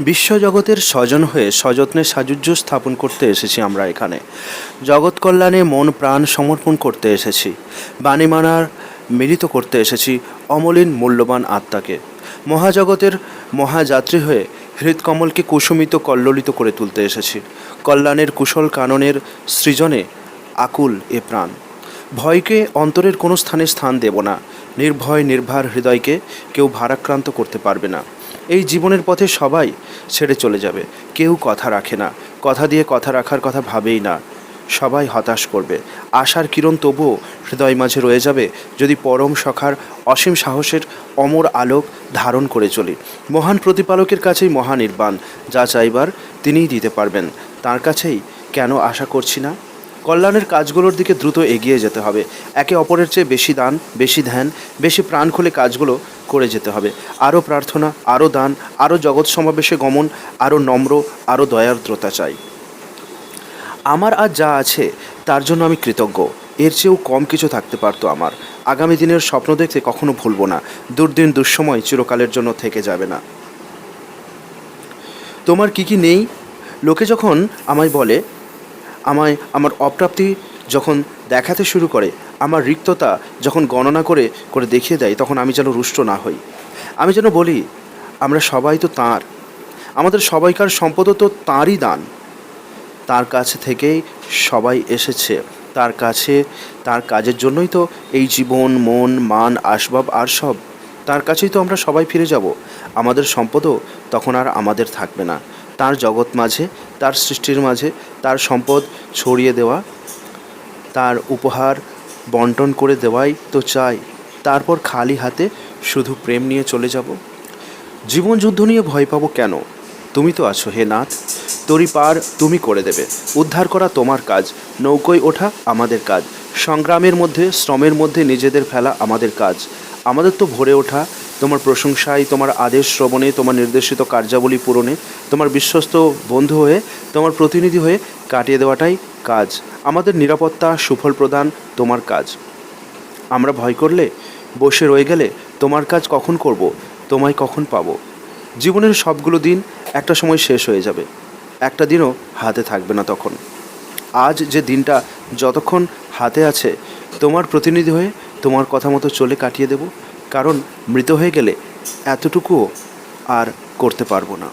বিশ্বজগতের স্বজন হয়ে সযত্নে সাযুজ্য স্থাপন করতে এসেছি আমরা এখানে। জগৎ কল্যাণে মন প্রাণ সমর্পণ করতে এসেছি। বাণীমানার মিলিত করতে এসেছি অমলিন মূল্যবান আত্মাকে। মহাজগতের মহাযাত্রী হয়ে হৃদকমলকে কুসুমিত কল্লোলিত করে তুলতে এসেছি। কল্যাণের কুশল কাননের সৃজনে আকুল এ প্রাণ। ভয়কে অন্তরের কোনো স্থানে স্থান দেব না। নির্ভয়, নির্ভার হৃদয়কে কেউ ভারাক্রান্ত করতে পারবে না। এই জীবনের পথে সবাই ছেড়ে চলে যাবে। কেউ কথা রাখে না। কথা দিয়ে কথা রাখার কথা ভাবেই না। সবাই হতাশ করবে। আশার কিরণ তবুও হৃদয় মাঝে রয়ে যাবে যদি পরম সখার অসীম সাহসের অমর আলোক ধারণ করে চলি। মহান প্রতিপালকের কাছেই মহানির্বাণ। যা চাইবার তিনিই দিতে পারবেন। তার কাছেই কেন আশা করছি না? কল্যাণের কাজগুলোর দিকে দ্রুত এগিয়ে যেতে হবে। একে অপরের চেয়ে বেশি দান, বেশি ধ্যান, বেশি প্রাণ খুলে কাজগুলো করে যেতে হবে। আরও প্রার্থনা, আরও দান, আরও জগৎ সমাবেশে গমন, আরও নম্র, আরও দয়ার্দ্রতা চাই। আমার আজ যা আছে, তার জন্য আমি কৃতজ্ঞ। এর চেয়েও কম কিছু থাকতে পারতো আমার। আগামী দিনের স্বপ্ন দেখতে কখনো ভুলবো না। দুর্দিন দুঃসময় চিরকালের জন্য থেকে যাবে না। তোমার কি কি নেই? লোকে যখন আমায় বলে আমায় আমার অপ্রাপ্তি যখন দেখাতে শুরু করে, আমার রিক্ততা যখন গণনা করে করে দেখিয়ে দেয়, তখন আমি যেন রুষ্ট না হই। আমি যেন বলি, আমরা সবাই তো তাঁর। আমাদের সবাইকার সম্পদও তো তাঁরই দান। তার কাছে থেকেই সবাই এসেছে। তার কাছে, তার কাজের জন্যই তো এই জীবন, মন, মান, আসবাব আর সব। তার কাছেই তো আমরা সবাই ফিরে যাব। আমাদের সম্পদও তখন আর আমাদের থাকবে না। তার জগৎ মাঝে, তার সৃষ্টির মাঝে, তার সম্পদ ছড়িয়ে দেওয়া, তার উপহার বন্টন করে দেওয়াই তো চাই। তারপর খালি হাতে শুধু প্রেম নিয়ে চলে যাব। জীবন যুদ্ধ নিয়ে ভয় পাবো কেন? তুমি তো আছো হে নাথ। তরি পার তুমি করে দেবে। উদ্ধার করা তোমার কাজ। নৌকোয় ওঠা আমাদের কাজ। সংগ্রামের মধ্যে, শ্রমের মধ্যে নিজেদের ফেলা আমাদের কাজ। আমাদের তো ভরে ওঠা। তোমার প্রশংসায়, তোমার আদেশ শ্রবণে, তোমার নির্দেশিত কার্যাবলী পূরণে, তোমার বিশ্বস্ত বন্ধু হয়ে, তোমার প্রতিনিধি হয়ে কাটিয়ে দেওয়াটাই কাজ। আমাদের নিরাপত্তা সুফল প্রদান তোমার কাজ। আমরা ভয় করলে, বসে রয়ে গেলে তোমার কাজ কখন করব, তোমায় কখন পাবো? জীবনের সবগুলো দিন একটা সময় শেষ হয়ে যাবে। একটা দিনও হাতে থাকবে না তখন। আজ যে দিনটা যতক্ষণ হাতে আছে, তোমার প্রতিনিধি হয়ে তোমার কথা মতো চলে কাটিয়ে দেব, কারণ মৃত হয়ে গেলে এতটুকুও আর করতে পারব না।